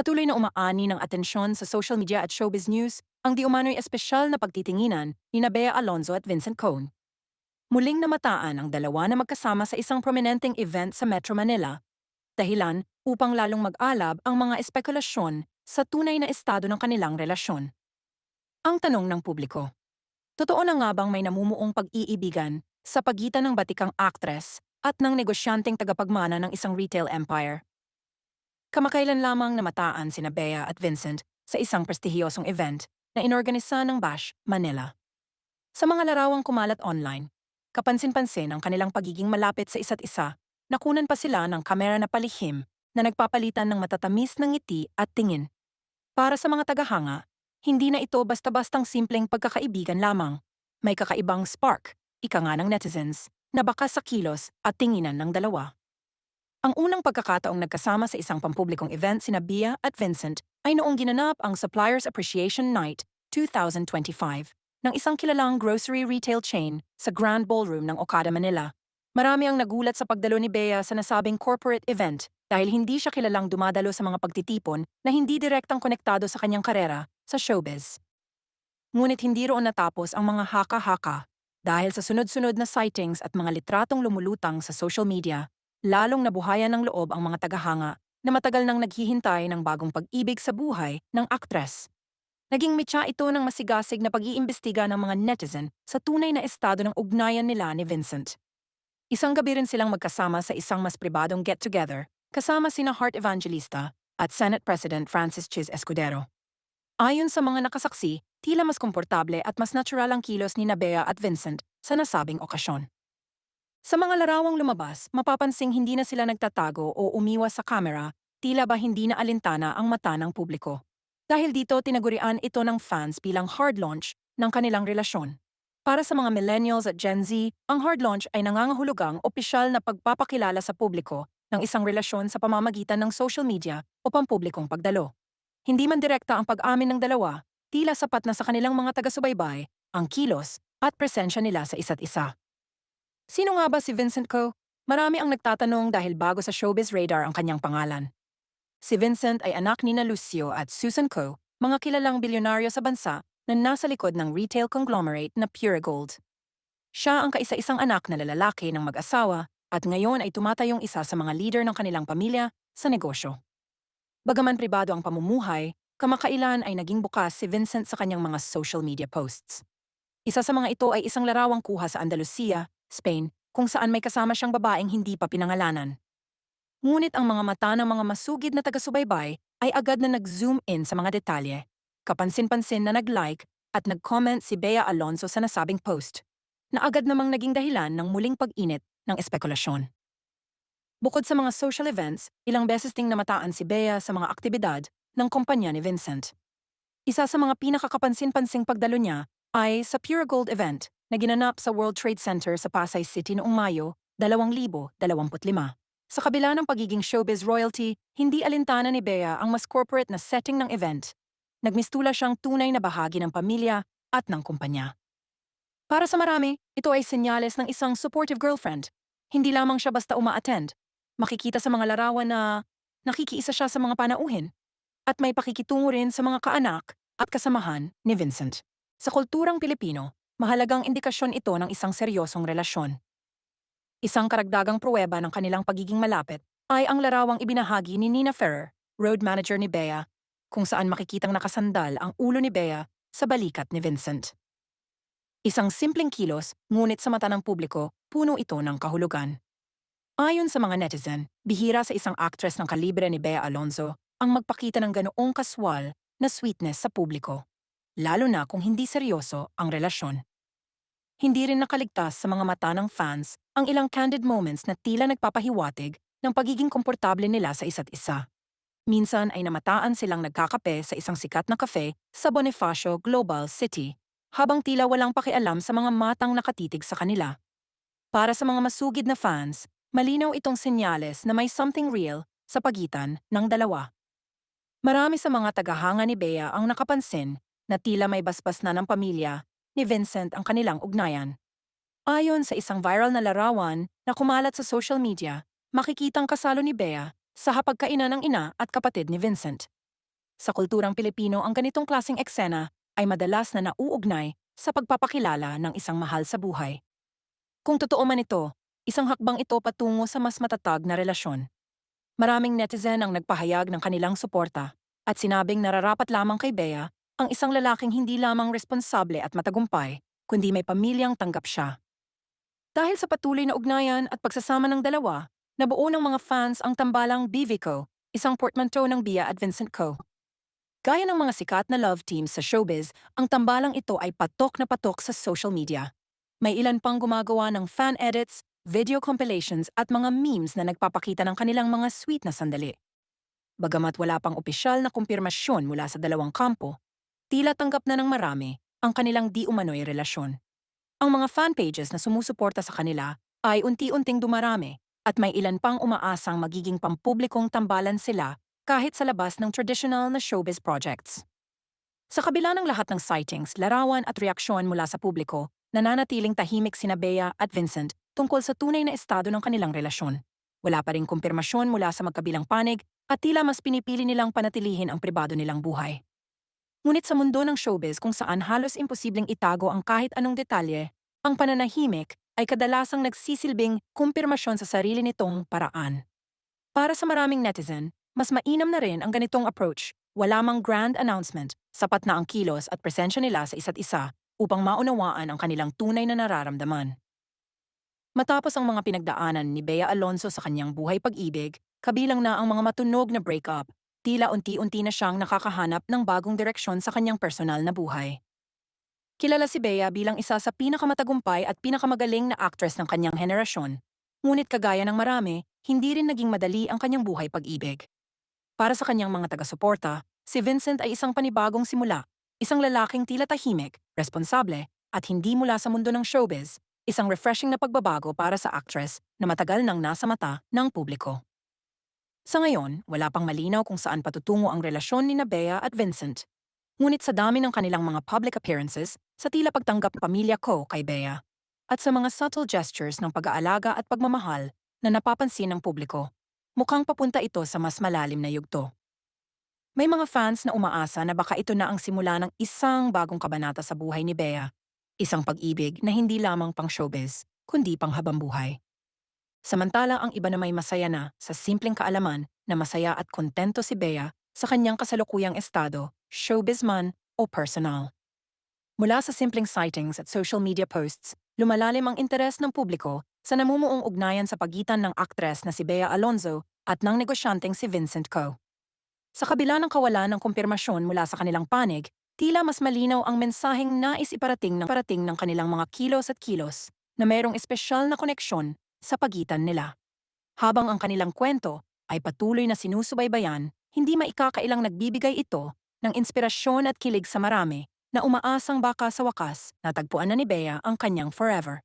Patuloy na umaani ng atensyon sa social media at showbiz news ang di umano'y espesyal na pagtitinginan ni na Bea Alonzo at Vincent Cohn. Muling namataan ang dalawa na magkasama sa isang prominenteng event sa Metro Manila, dahilan upang lalong mag-alab ang mga espekulasyon sa tunay na estado ng kanilang relasyon. Ang tanong ng publiko, totoo na nga bang may namumuong pag-iibigan sa pagitan ng batikang aktres at ng negosyanteng tagapagmana ng isang retail empire? Kamakailan lamang namataan sina Bea at Vincent sa isang prestihiyosong event na inorganisa ng Bash, Manila. Sa mga larawang kumalat online, kapansin-pansin ang kanilang pagiging malapit sa isa't isa, nakunan pa sila ng kamera na palihim na nagpapalitan ng matatamis ng ngiti at tingin. Para sa mga tagahanga, hindi na ito basta-bastang simpleng pagkakaibigan lamang. May kakaibang spark, ika nga ng netizens, na baka sa kilos at tinginan ng dalawa. Ang unang pagkakataong nagkasama sa isang pampublikong event sina Bia at Vincent ay noong ginanap ang Suppliers Appreciation Night 2025 ng isang kilalang grocery retail chain sa Grand Ballroom ng Okada, Manila. Marami ang nagulat sa pagdalo ni Bea sa nasabing corporate event dahil hindi siya kilalang dumadalo sa mga pagtitipon na hindi direktang konektado sa kanyang karera sa showbiz. Ngunit hindi roon natapos ang mga haka-haka dahil sa sunod-sunod na sightings at mga litratong lumulutang sa social media lalong nabuhayan ng loob ang mga tagahanga na matagal nang naghihintay ng bagong pag-ibig sa buhay ng aktres. Naging mitya ito ng masigasig na pag-iimbestiga ng mga netizen sa tunay na estado ng ugnayan nila ni Vincent. Isang gabi rin silang magkasama sa isang mas pribadong get-together kasama sina Heart Evangelista at Senate President Francis Chiz Escudero. Ayon sa mga nakasaksi, tila mas komportable at mas natural ang kilos ni Nabea at Vincent sa nasabing okasyon. Sa mga larawang lumabas, mapapansing hindi na sila nagtatago o umiwas sa kamera, tila ba hindi na alintana ang mata ng publiko. Dahil dito tinagurian ito ng fans bilang hard launch ng kanilang relasyon. Para sa mga millennials at Gen Z, ang hard launch ay nangangahulugang opisyal na pagpapakilala sa publiko ng isang relasyon sa pamamagitan ng social media o pampublikong pagdalo. Hindi man direkta ang pag-amin ng dalawa, tila sapat na sa kanilang mga taga-subaybay ang kilos at presensya nila sa isa't isa. Sino nga ba si Vincent Co? Marami ang nagtatanong dahil bago sa showbiz radar ang kanyang pangalan. Si Vincent ay anak ni na Lucio at Susan Co, mga kilalang bilyonaryo sa bansa na nasa likod ng retail conglomerate na Purigold. Siya ang kaisa-isang anak na lalaki ng mag-asawa at ngayon ay tumatayong isa sa mga leader ng kanilang pamilya sa negosyo. Bagaman pribado ang pamumuhay, kamakailan ay naging bukas si Vincent sa kanyang mga social media posts. Isa sa mga ito ay isang larawang kuha sa Andalusia Spain, kung saan may kasama siyang babaeng hindi pa pinangalanan. Ngunit ang mga mata ng mga masugid na taga-subaybay ay agad na nag-zoom in sa mga detalye. Kapansin-pansin na nag-like at nag-comment si Bea Alonso sa nasabing post, na agad namang naging dahilan ng muling pag-init ng espekulasyon. Bukod sa mga social events, ilang beses ding namataan si Bea sa mga aktibidad ng kumpanya ni Vincent. Isa sa mga pinakakapansin-pansing pagdalo niya ay sa Pure Gold event na ginanap sa World Trade Center sa Pasay City noong Mayo 2025. Sa kabila ng pagiging showbiz royalty, hindi alintana ni Bea ang mas corporate na setting ng event. Nagmistula siyang tunay na bahagi ng pamilya at ng kumpanya. Para sa marami, ito ay senyales ng isang supportive girlfriend. Hindi lamang siya basta uma-attend. Makikita sa mga larawan na nakikiisa siya sa mga panauhin. At may pakikitungo rin sa mga kaanak at kasamahan ni Vincent. Sa kulturang Pilipino, mahalagang indikasyon ito ng isang seryosong relasyon. Isang karagdagang pruweba ng kanilang pagiging malapit ay ang larawang ibinahagi ni Nina Ferrer, road manager ni Bea, kung saan makikitang nakasandal ang ulo ni Bea sa balikat ni Vincent. Isang simpleng kilos, ngunit sa mata ng publiko, puno ito ng kahulugan. Ayon sa mga netizen, bihira sa isang actress ng kalibre ni Bea Alonzo ang magpakita ng ganoong kaswal na sweetness sa publiko, lalo na kung hindi seryoso ang relasyon. Hindi rin nakaligtas sa mga mata ng fans ang ilang candid moments na tila nagpapahiwatig ng pagiging komportable nila sa isa't isa. Minsan ay namataan silang nagkakape sa isang sikat na kafe sa Bonifacio Global City, habang tila walang pakialam sa mga matang nakatitig sa kanila. Para sa mga masugid na fans, malinaw itong senyales na may something real sa pagitan ng dalawa. Marami sa mga tagahanga ni Bea ang nakapansin na tila may basbas na ng pamilya ni Vincent ang kanilang ugnayan. Ayon sa isang viral na larawan na kumalat sa social media, makikitang kasalo ni Bea sa hapagkainan ng ina at kapatid ni Vincent. Sa kulturang Pilipino, ang ganitong klaseng eksena ay madalas na nauugnay sa pagpapakilala ng isang mahal sa buhay. Kung totoo man ito, isang hakbang ito patungo sa mas matatag na relasyon. Maraming netizen ang nagpahayag ng kanilang suporta at sinabing nararapat lamang kay Bea ang isang lalaking hindi lamang responsable at matagumpay, kundi may pamilyang tanggap siya. Dahil sa patuloy na ugnayan at pagsasama ng dalawa, nabuo ng mga fans ang tambalang BVCO, isang portmanteau ng Bia at Vincent Co. Gaya ng mga sikat na love teams sa showbiz, ang tambalang ito ay patok na patok sa social media. May ilan pang gumagawa ng fan edits, video compilations at mga memes na nagpapakita ng kanilang mga sweet na sandali. Bagamat wala pang opisyal na kumpirmasyon mula sa dalawang kampo, tila tanggap na ng marami ang kanilang di umano'y relasyon. Ang mga fan pages na sumusuporta sa kanila ay unti-unting dumarami at may ilan pang umaasang magiging pampublikong tambalan sila kahit sa labas ng traditional na showbiz projects. Sa kabila ng lahat ng sightings, larawan at reaksyon mula sa publiko, nananatiling tahimik sina Bea at Vincent tungkol sa tunay na estado ng kanilang relasyon. Wala pa ring kumpirmasyon mula sa magkabilang panig at tila mas pinipili nilang panatilihin ang pribado nilang buhay. Ngunit sa mundo ng showbiz kung saan halos imposibleng itago ang kahit anong detalye, ang pananahimik ay kadalasang nagsisilbing kumpirmasyon sa sarili nitong paraan. Para sa maraming netizen, mas mainam na rin ang ganitong approach. Wala mang grand announcement, sapat na ang kilos at presensya nila sa isa't isa upang maunawaan ang kanilang tunay na nararamdaman. Matapos ang mga pinagdaanan ni Bea Alonso sa kanyang buhay pag-ibig, kabilang na ang mga matunog na breakup, tila unti-unti na siyang nakakahanap ng bagong direksyon sa kanyang personal na buhay. Kilala si Bea bilang isa sa pinakamatagumpay at pinakamagaling na actress ng kanyang henerasyon. Ngunit kagaya ng marami, hindi rin naging madali ang kanyang buhay pag-ibig. Para sa kanyang mga taga-suporta, si Vincent ay isang panibagong simula, isang lalaking tila tahimik, responsable, at hindi mula sa mundo ng showbiz, isang refreshing na pagbabago para sa actress na matagal nang nasa mata ng publiko. Sa ngayon, wala pang malinaw kung saan patutungo ang relasyon ni Bea at Vincent. Ngunit sa dami ng kanilang mga public appearances, sa tila pagtanggap ng pamilya ko kay Bea, at sa mga subtle gestures ng pag-aalaga at pagmamahal na napapansin ng publiko, mukhang papunta ito sa mas malalim na yugto. May mga fans na umaasa na baka ito na ang simula ng isang bagong kabanata sa buhay ni Bea, isang pag-ibig na hindi lamang pang showbiz, kundi pang habambuhay. Samantala ang iba na may masaya na sa simpleng kaalaman na masaya at kontento si Bea sa kanyang kasalukuyang estado, showbiz man o personal. Mula sa simpleng sightings at social media posts, lumalalim ang interes ng publiko sa namumuong ugnayan sa pagitan ng aktres na si Bea Alonzo at ng negosyanteng si Vincent Co. Sa kabila ng kawalan ng kumpirmasyon mula sa kanilang panig, tila mas malinaw ang mensaheng nais iparating ng parating ng kanilang mga kilos at kilos na mayroong espesyal na koneksyon sa pagitan nila. Habang ang kanilang kwento ay patuloy na sinusubaybayan, hindi maikakailang nagbibigay ito ng inspirasyon at kilig sa marami na umaasang baka sa wakas natagpuan na ni Bea ang kanyang forever.